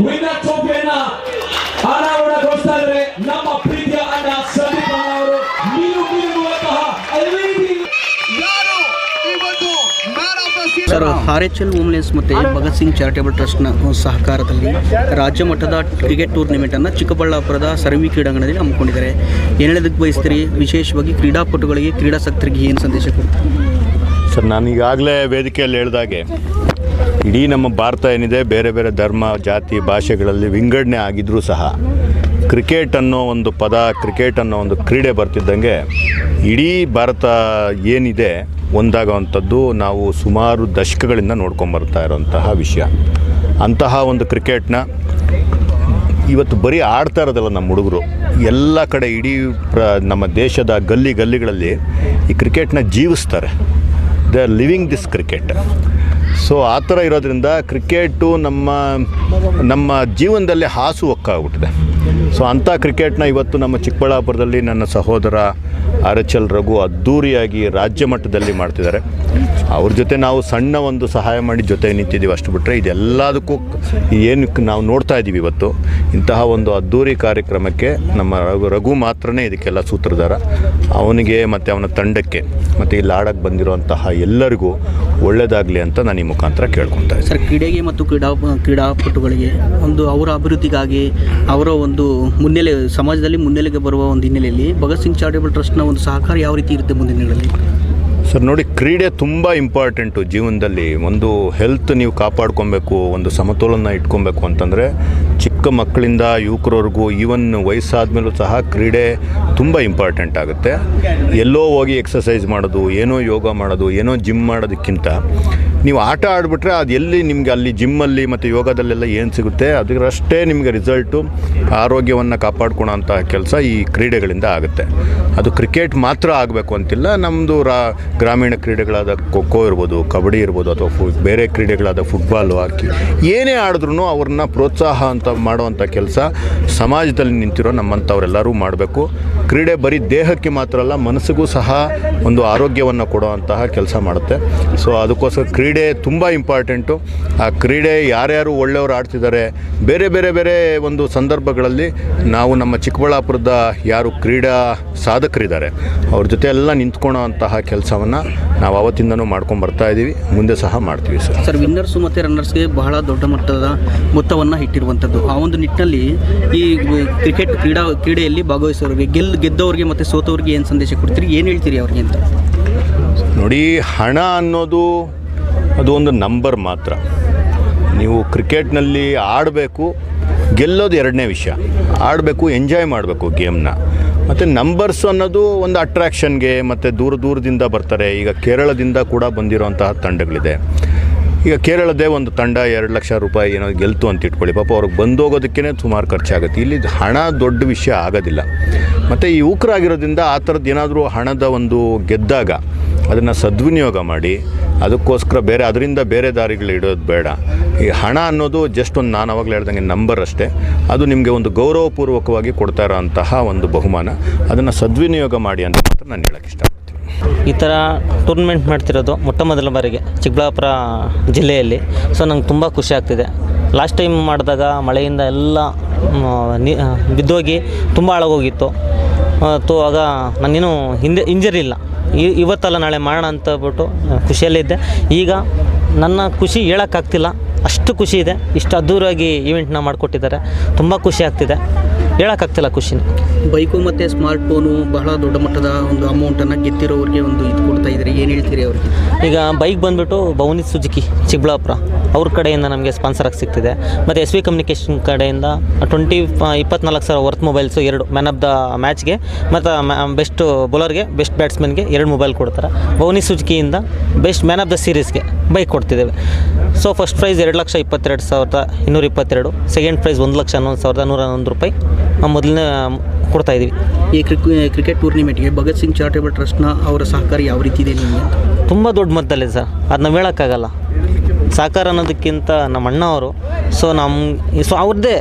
Winner ಟ್ರೋಫಿಯನ್ನ ಅನಾವರಣಗೊಳಿಸ್ತಾ ಇದ್ದಾರೆ ನಮ್ಮ ಪ್ರೀತಿಯ ಅಣ್ಣ ಸಂದೀಪ್ ಅಣ್ಣ ಅವರು ನೀವು ಮೂಲಕ ಯಾರು? ಇವತ್ತು man of the sir R H L women's ಮತ್ತು ಭಗತ್ ಸಿಂಗ್ ಚಾರಿಟೇಬಲ್ ಟ್ರಸ್ಟ್ನ ಸಹಕಾರದಲ್ಲಿ ರಾಜ್ಯ ಮಟ್ಟದ ಕ್ರಿಕೆಟ್ ಟೂರ್ನಿಮೆಂಟನ್ನು ಚಿಕ್ಕಬಳ್ಳಾಪುರದ ಸರ್ವಿ ಕ್ರೀಡಾಂಗಣದಲ್ಲಿ ಹಮ್ಮಿಕೊಂಡಿದ್ದಾರೆ. ಏನು ಹೇಳೋದಕ್ಕೆ ಬಯಸ್ತೀರಿ? ವಿಶೇಷವಾಗಿ ಕ್ರೀಡಾಪಟುಗಳಿಗೆ ಕ್ರೀಡಾಸಕ್ತರಿಗೆ ಏನು ಸಂದೇಶ ಕೊಡ್ತಾರೆ? ಸರ್ ನಾನು ಈಗಾಗಲೇ ವೇದಿಕೆಯಲ್ಲಿ ಹೇಳಿದಾಗೆ ಇಡೀ ನಮ್ಮ ಭಾರತ ಏನಿದೆ, ಬೇರೆ ಬೇರೆ ಧರ್ಮ, ಜಾತಿ, ಭಾಷೆಗಳಲ್ಲಿ ವಿಂಗಡಣೆ ಆಗಿದ್ರೂ ಸಹ ಕ್ರಿಕೆಟ್ ಅನ್ನೋ ಒಂದು ಪದ ಕ್ರಿಕೆಟ್ ಅನ್ನೋ ಒಂದು ಕ್ರೀಡೆ ಬರ್ತಿದ್ದಂಗೆ ಇಡೀ ಭಾರತ ಏನಿದೆ ಒಂದಾಗುವಂಥದ್ದು ನಾವು ಸುಮಾರು ದಶಕಗಳಿಂದ ನೋಡ್ಕೊಂಬರ್ತಾ ಇರೋಂತಹ ವಿಷಯ. ಅಂತಹ ಒಂದು ಕ್ರಿಕೆಟ್ನ ಇವತ್ತು ಬರೀ ಆಡ್ತಾ ಇರೋದಲ್ಲ ನಮ್ಮ ಹುಡುಗರು. ಎಲ್ಲ ಕಡೆ ಇಡೀ ಪ್ರ, ನಮ್ಮ ದೇಶದ ಗಲ್ಲಿ ಗಲ್ಲಿಗಳಲ್ಲಿ ಈ ಕ್ರಿಕೆಟ್ನ ಜೀವಿಸ್ತಾರೆ. They are living this cricket so ಆ ಥರ ಇರೋದ್ರಿಂದ ಕ್ರಿಕೆಟು ನಮ್ಮ ನಮ್ಮ ಜೀವನದಲ್ಲಿ ಹಾಸು ಒಕ್ಕಾಗ್ಬಿಟ್ಟಿದೆ ಸೊ ಅಂಥ ಕ್ರಿಕೆಟ್ನ ಇವತ್ತು ನಮ್ಮ ಚಿಕ್ಕಬಳ್ಳಾಪುರದಲ್ಲಿ ನನ್ನ ಸಹೋದರ ಆರ್ ಎಚ್ ಎಲ್ ರಘು ಅದ್ಧೂರಿಯಾಗಿ ರಾಜ್ಯ ಮಟ್ಟದಲ್ಲಿ ಮಾಡ್ತಿದ್ದಾರೆ. ಅವ್ರ ಜೊತೆ ನಾವು ಸಣ್ಣ ಒಂದು ಸಹಾಯ ಮಾಡಿ ಜೊತೆ ನಿಂತಿದ್ದೀವಿ ಅಷ್ಟು ಬಿಟ್ಟರೆ ಇದೆಲ್ಲದಕ್ಕೂ ಏನು ನಾವು ನೋಡ್ತಾ ಇದ್ದೀವಿ ಇವತ್ತು. ಇಂತಹ ಒಂದು ಅದ್ಧೂರಿ ಕಾರ್ಯಕ್ರಮಕ್ಕೆ ನಮ್ಮ ರಘು ರಘು ಮಾತ್ರನೇ ಇದಕ್ಕೆಲ್ಲ ಸೂತ್ರಧಾರ. ಅವನಿಗೆ ಮತ್ತು ಅವನ ತಂಡಕ್ಕೆ ಮತ್ತು ಇಲ್ಲಿ ಆಡಕ್ಕೆ ಬಂದಿರುವಂತಹ ಎಲ್ಲರಿಗೂ ಒಳ್ಳೆಯದಾಗಲಿ ಅಂತ ನಾನು ಈ ಮುಖಾಂತರ ಕೇಳ್ಕೊತಾ ಸರ್, ಕ್ರೀಡೆಗೆ ಮತ್ತು ಕ್ರೀಡಾ, ಕ್ರೀಡಾಪಟುಗಳಿಗೆ ಒಂದು ಅವರ ಅಭಿವೃದ್ಧಿಗಾಗಿ ಅವರ ಒಂದು ಮುನ್ನೆಲೆ, ಸಮಾಜದಲ್ಲಿ ಮುನ್ನೆಲೆಗೆ ಬರುವ ಒಂದು ಹಿನ್ನೆಲೆಯಲ್ಲಿ ಭಗತ್ ಸಿಂಗ್ ಚಾರಿಟೇಬಲ್ ಟ್ರಸ್ಟ್ನ ಒಂದು ಸಹಕಾರ ಯಾವ ರೀತಿ ಇರುತ್ತೆ ಮುಂದಿನ ದಿನಗಳಲ್ಲಿ? ಸರ್, ನೋಡಿ, ಕ್ರೀಡೆ ತುಂಬ ಇಂಪಾರ್ಟೆಂಟು ಜೀವನದಲ್ಲಿ. ಒಂದು ಹೆಲ್ತ್ ನೀವು ಕಾಪಾಡ್ಕೊಬೇಕು, ಒಂದು ಸಮತೋಲನ ಇಟ್ಕೊಬೇಕು ಅಂತಂದರೆ, ಚಿಕ್ಕ ಮಕ್ಕಳಿಂದ ಯುವಕರವರೆಗೂ ಈವನ್ ವಯಸ್ಸಾದ್ಮೇಲೂ ಸಹ ಕ್ರೀಡೆ ತುಂಬ ಇಂಪಾರ್ಟೆಂಟ್ ಆಗುತ್ತೆ. ಎಲ್ಲೋ ಹೋಗಿ ಎಕ್ಸಸೈಸ್ ಮಾಡೋದು, ಏನೋ ಯೋಗ ಮಾಡೋದು, ಏನೋ ಜಿಮ್ ಮಾಡೋದಕ್ಕಿಂತ. ನೀವು ಆಟ ಆಡಿಬಿಟ್ರೆ ಅದು ಎಲ್ಲಿ ನಿಮಗೆ ಅಲ್ಲಿ ಜಿಮ್ಮಲ್ಲಿ ಮತ್ತು ಯೋಗದಲ್ಲೆಲ್ಲ ಏನು ಸಿಗುತ್ತೆ, ಅದರಷ್ಟೇ ನಿಮಗೆ ರಿಸಲ್ಟು ಆರೋಗ್ಯವನ್ನು ಕಾಪಾಡ್ಕೊಳೋಂಥ ಕೆಲಸ ಈ ಕ್ರೀಡೆಗಳಿಂದ ಆಗುತ್ತೆ. ಅದು ಕ್ರಿಕೆಟ್ ಮಾತ್ರ ಆಗಬೇಕು ಅಂತಿಲ್ಲ ನಮ್ಮದು ರಾ, ಗ್ರಾಮೀಣ ಕ್ರೀಡೆಗಳಾದ ಖೋ ಖೋ ಇರ್ಬೋದು, ಕಬಡ್ಡಿ ಇರ್ಬೋದು, ಅಥವಾ ಫು, ಬೇರೆ ಕ್ರೀಡೆಗಳಾದ ಫುಟ್ಬಾಲು ಹಾಕಿ, ಏನೇ ಆಡಿದ್ರೂ ಅವ್ರನ್ನ ಪ್ರೋತ್ಸಾಹ ಅಂತ ಮಾಡುವಂಥ ಕೆಲಸ ಸಮಾಜದಲ್ಲಿ ನಿಂತಿರೋ ನಮ್ಮಂಥವರೆಲ್ಲರೂ ಮಾಡಬೇಕು. ಕ್ರೀಡೆ ಬರೀ ದೇಹಕ್ಕೆ ಮಾತ್ರ ಅಲ್ಲ, ಮನಸ್ಸಿಗೂ ಸಹ ಒಂದು ಆರೋಗ್ಯವನ್ನು ಕೊಡುವಂತಹ ಕೆಲಸ ಮಾಡುತ್ತೆ. ಸೊ ಅದಕ್ಕೋಸ್ಕರ ಕ್ರೀಡೆ ತುಂಬ ಇಂಪಾರ್ಟೆಂಟು ಆ ಕ್ರೀಡೆ ಯಾರ್ಯಾರು ಒಳ್ಳೆಯವರು ಆಡ್ತಿದ್ದಾರೆ, ಬೇರೆ ಬೇರೆ ಬೇರೆ ಒಂದು ಸಂದರ್ಭಗಳಲ್ಲಿ ನಾವು ನಮ್ಮ ಚಿಕ್ಕಬಳ್ಳಾಪುರದ ಯಾರು ಕ್ರೀಡಾ ಸಾಧಕರಿದ್ದಾರೆ, ಅವ್ರ ಜೊತೆ ಎಲ್ಲ ನಿಂತ್ಕೊಳ್ಳೋ ಅಂತಹ ಕೆಲಸವನ್ನು ನಾವು ಅವತ್ತಿಂದನೂ ಮಾಡ್ಕೊಂಡು ಬರ್ತಾ ಇದ್ದೀವಿ ಮುಂದೆ ಸಹ ಮಾಡ್ತೀವಿ ಸರ್. ಸರ್ ವಿನ್ನರ್ಸು ಮತ್ತು ರನ್ನರ್ಸ್ಗೆ ಬಹಳ ದೊಡ್ಡ ಮಟ್ಟದ ಮೊತ್ತವನ್ನು ಇಟ್ಟಿರುವಂಥದ್ದು ಆ ಒಂದು ನಿಟ್ಟಿನಲ್ಲಿ ಈ ಕ್ರಿಕೆಟ್ ಕ್ರೀಡಾ, ಕ್ರೀಡೆಯಲ್ಲಿ ಭಾಗವಹಿಸೋರಿಗೆ ಗೆಲ್ ಗೆದ್ದವರಿಗೆ ಮತ್ತು ಸೋತವ್ರಿಗೆ ಏನು ಸಂದೇಶ ಕೊಡ್ತೀರಿ? ಏನು ಹೇಳ್ತೀರಿ ಅವ್ರಿಗೆ ಅಂತ? ನೋಡಿ, ಹಣ ಅನ್ನೋದು ಅದು ಒಂದು ನಂಬರ್ ಮಾತ್ರ. ನೀವು ಕ್ರಿಕೆಟ್ನಲ್ಲಿ ಆಡಬೇಕು, ಗೆಲ್ಲೋದು ಎರಡನೇ ವಿಷಯ. ಆಡಬೇಕು, ಎಂಜಾಯ್ ಮಾಡಬೇಕು ಗೇಮ್ನ. ಮತ್ತು ನಂಬರ್ಸ್ ಅನ್ನೋದು ಒಂದು ಅಟ್ರ್ಯಾಕ್ಷನ್ಗೆ ಮತ್ತು ದೂರ ದೂರದಿಂದ ಬರ್ತಾರೆ. ಈಗ ಕೇರಳದಿಂದ ಕೂಡ ಬಂದಿರೋಂತಹ ತಂಡಗಳಿದೆ. ಈಗ ಕೇರಳದೇ ಒಂದು ತಂಡ ಎರಡು ಲಕ್ಷ ರೂಪಾಯಿ ಏನೋ ಗೆಲ್ತು ಅಂತ ಇಟ್ಕೊಳ್ಳಿ. ಪಾಪ ಅವ್ರಿಗೆ ಬಂದೋಗೋದಕ್ಕೇ ಸುಮಾರು ಖರ್ಚಾಗುತ್ತೆ. ಇಲ್ಲಿ ಹಣ ದೊಡ್ಡ ವಿಷಯ ಆಗೋದಿಲ್ಲ. ಮತ್ತು ಈ ಯುವಕರಾಗಿರೋದ್ರಿಂದ ಆ ಥರದ್ದು ಏನಾದರೂ ಹಣದ ಒಂದು ಗೆದ್ದಾಗ ಅದನ್ನು ಸದ್ವಿನಿಯೋಗ ಮಾಡಿ, ಅದಕ್ಕೋಸ್ಕರ ಬೇರೆ, ಅದರಿಂದ ಬೇರೆ ದಾರಿಗಳು ಇಡೋದು ಬೇಡ. ಈ ಹಣ ಅನ್ನೋದು ಜಸ್ಟ್ ಒಂದು ನಾನು ಅವಾಗಲೇ ಹೇಳ್ದಂಗೆ ನಂಬರ್ ಅಷ್ಟೇ. ಅದು ನಿಮಗೆ ಒಂದು ಗೌರವಪೂರ್ವಕವಾಗಿ ಕೊಡ್ತಾ ಇರೋಂತಹ ಒಂದು ಬಹುಮಾನ. ಅದನ್ನು ಸದ್ವಿನಿಯೋಗ ಮಾಡಿ ಅಂತ ಮಾತ್ರ ನಾನು ಹೇಳೋಕ್ಕೆ ಇಷ್ಟಪಡ್ತೀನಿ. ಈ ಥರ ಟೂರ್ನಮೆಂಟ್ ಮಾಡ್ತಿರೋದು ಮೊಟ್ಟ ಮೊದಲ ಬಾರಿಗೆ ಚಿಕ್ಕಬಳ್ಳಾಪುರ ಜಿಲ್ಲೆಯಲ್ಲಿ. ಸೊ ನಂಗೆ ತುಂಬ ಖುಷಿ ಆಗ್ತಿದೆ. ಲಾಸ್ಟ್ ಟೈಮ್ ಮಾಡಿದಾಗ ಮಳೆಯಿಂದ ಎಲ್ಲ ಬಿದ್ದೋಗಿ ತುಂಬ ಹಾಳಾಗೋಗಿತ್ತು. ತೋ ಆಗ ನಾನೇನು ಹಿಂದೆ ಇಂಜರಿ ಇಲ್ಲ. ಇವತ್ತಲ್ಲ ನಾಳೆ ಮಾಡೋಣ ಅಂತ ಖುಷಿಯಲ್ಲಿದ್ದೆ ಈಗ ನನ್ನ ಖುಷಿ ಹೇಳೋಕ್ಕಾಗ್ತಿಲ್ಲ. ಅಷ್ಟು ಖುಷಿ ಇದೆ. ಇಷ್ಟು ಅದ್ಧೂರಾಗಿ ಈವೆಂಟ್ನ ಮಾಡಿಕೊಟ್ಟಿದ್ದಾರೆ. ತುಂಬ ಖುಷಿ ಆಗ್ತಿದೆ. ಹೇಳೋಕ್ಕಾಗ್ತಿಲ್ಲ ಖುಷಿನ. ಬೈಕು ಮತ್ತು ಸ್ಮಾರ್ಟ್ ಫೋನು ಬಹಳ ದೊಡ್ಡ ಮಟ್ಟದ ಒಂದು ಅಮೌಂಟನ್ನು ಗೆದ್ದಿರೋರಿಗೆ ಒಂದು ಇದು ಕೊಡ್ತಾ ಇದ್ದಾರೆ ಏನು ಹೇಳ್ತೀರಿ ಅವ್ರಿಗೆ? ಈಗ ಬೈಕ್ ಬಂದುಬಿಟ್ಟು ಭವನಿ ಸುಜುಕಿ ಚಿಕ್ಕಬಳ್ಳಾಪುರ ಅವ್ರ ಕಡೆಯಿಂದ ನಮಗೆ ಸ್ಪಾನ್ಸರ್ ಆಗಿ ಸಿಗ್ತಿದೆ. ಮತ್ತು ಎಸ್ ವಿ ಕಮ್ಯುನಿಕೇಷನ್ ಕಡೆಯಿಂದ ಟ್ವೆಂಟಿ ಇಪ್ಪತ್ನಾಲ್ಕು ಸಾವಿರ ವರ್ತ್ ಮೊಬೈಲ್ಸು ಎರಡು ಮ್ಯಾನ್ ಆಫ್ ದ ಮ್ಯಾಚ್ಗೆ ಮತ್ತು ಬೆಸ್ಟ್ ಬೌಲರ್ಗೆ ಬೆಸ್ಟ್ ಬ್ಯಾಟ್ಸ್ಮನ್ಗೆ ಎರಡು ಮೊಬೈಲ್ ಕೊಡ್ತಾರೆ. ಭವನಿ ಸುಜುಕಿಯಿಂದ ಬೆಸ್ಟ್ ಮ್ಯಾನ್ ಆಫ್ ದ ಸೀರೀಸ್ಗೆ ಬೈಕ್ ಕೊಡ್ತಿದ್ದೇವೆ. ಸೊ ಫಸ್ಟ್ ಪ್ರೈಸ್ ಎರಡು ಲಕ್ಷ ಇಪ್ಪತ್ತೆರಡು ಸಾವಿರದ ಇನ್ನೂರ ಇಪ್ಪತ್ತೆರಡು ಸೆಕೆಂಡ್ ಪ್ರೈಸ್ ಒಂದು ಲಕ್ಷ ಹನ್ನೊಂದು ಸಾವಿರದ ನೂರ ಹನ್ನೊಂದು ರೂಪಾಯಿ. ಮೊದಲನೇ ಕೊಡ್ತಾ ಇದ್ದೀವಿ. ಈ ಕ್ರಿಕ್ ಕ್ರಿಕೆಟ್ ಟೂರ್ನಿಮೆಂಟ್ಗೆ ಭಗತ್ ಸಿಂಗ್ ಚಾರಿಟೇಬಲ್ ಟ್ರಸ್ಟ್ನ ಅವರ ಸಹಕಾರ ಯಾವ ರೀತಿ ಇದೆ ನಿಮಗೆ? ತುಂಬ ದೊಡ್ಡ ಮಟ್ಟದಲ್ಲಿದೆ ಸರ್. ಅದನ್ನ ಹೇಳೋಕ್ಕಾಗಲ್ಲ. ಸಹಕಾರ ಅನ್ನೋದಕ್ಕಿಂತ ನಮ್ಮ ಅಣ್ಣ ಅವರು ಸೊ ನಮ್ಮ ಸೊ ಅವ್ರದ್ದೇ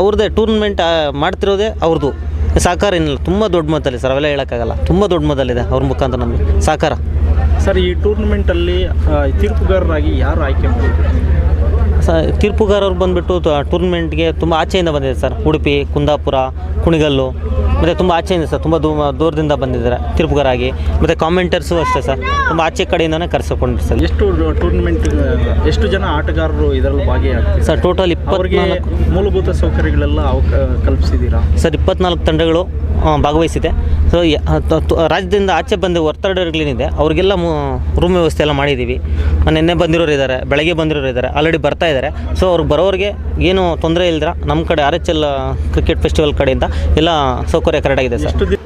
ಅವ್ರದ್ದೇ ಟೂರ್ನಮೆಂಟ್ ಮಾಡ್ತಿರೋದೇ ಅವ್ರದ್ದು ಸಹಕಾರ ಏನಿಲ್ಲ ತುಂಬ ದೊಡ್ಡ ಮದ್ದಲ್ಲಿ ಸರ್. ಅವೆಲ್ಲ ಹೇಳೋಕ್ಕಾಗಲ್ಲ. ತುಂಬ ದೊಡ್ಡ ಮದ್ದಲ್ಲಿದೆ ಅವ್ರ ಮುಖಾಂತರ ನಮಗೆ. ಸಹಕಾರ ಸರ್ ಈ ಟೂರ್ನಮೆಂಟಲ್ಲಿ ತೀರ್ಪುಗಾರರಾಗಿ ಯಾರು ಆಯ್ಕೆ ಮಾಡಿದ್ರು ತೀರ್ಪುಗಾರರು ಬಂದುಬಿಟ್ಟು ಟೂರ್ನಮೆಂಟ್ಗೆ ತುಂಬ ಆಚೆಯಿಂದ ಬಂದಿದೆ ಸರ್ ಉಡುಪಿ ಕುಂದಾಪುರ ಕುಣಿಗಲ್ಲು ಮತ್ತು ತುಂಬ ಆಚೆಯಿಂದ ಸರ್ ತುಂಬ ದೂ ದೂರದಿಂದ ಬಂದಿದ್ದಾರೆ ತೀರ್ಪುಗಾರಾಗಿ. ಮತ್ತು ಕಾಮೆಂಟರ್ಸು ಅಷ್ಟೇ ಸರ್ ತುಂಬ ಆಚೆ ಕಡೆಯಿಂದನೇ ಕರೆಸಿಕೊಂಡ್ರು ಸರ್. ಎಷ್ಟು ಟೂರ್ನಮೆಂಟ್ ಎಷ್ಟು ಜನ ಆಟಗಾರರು ಇದರಲ್ಲಿ ಭಾಗಿಯಾಗ್ತಾರೆ ಸರ್ ಟೋಟಲ್ ಇಪ್ಪತ್ನಾಲ್ಕು ಮೂಲಭೂತ ಸೌಕರ್ಯಗಳೆಲ್ಲ ಅವ ಕಲ್ಪಿಸಿದ್ದೀರಾ? ಸರ್ ಇಪ್ಪತ್ನಾಲ್ಕು ತಂಡಗಳು ಭಾಗವಹಿಸಿದೆ. ಸೊ ರಾಜ್ಯದಿಂದ ಆಚೆ ಬಂದ ಒತ್ತಡಗಳೇನಿದೆ, ಅವ್ರಿಗೆಲ್ಲ ರೂಮ್ ವ್ಯವಸ್ಥೆ ಎಲ್ಲ ಮಾಡಿದ್ದೀವಿ. ನಿನ್ನೆ ಬಂದಿರೋರು ಇದ್ದಾರೆ, ಬೆಳಗ್ಗೆ ಬಂದಿರೋರು ಇದ್ದಾರೆ ಆಲ್ರೆಡಿ ಬರ್ತಾ ಇದ್ದಾರೆ. ಸೊ ಅವ್ರಿಗೆ ಬರೋರಿಗೆ ಏನು ತೊಂದರೆ ಇಲ್ದಿರ ನಮ್ಮ ಕಡೆ R H L cricket festival ಕಡೆಯಿಂದ ಎಲ್ಲ ಸೌಕರ್ಯ ಕರೆಕ್ಟಾಗಿದೆ ಸರ್.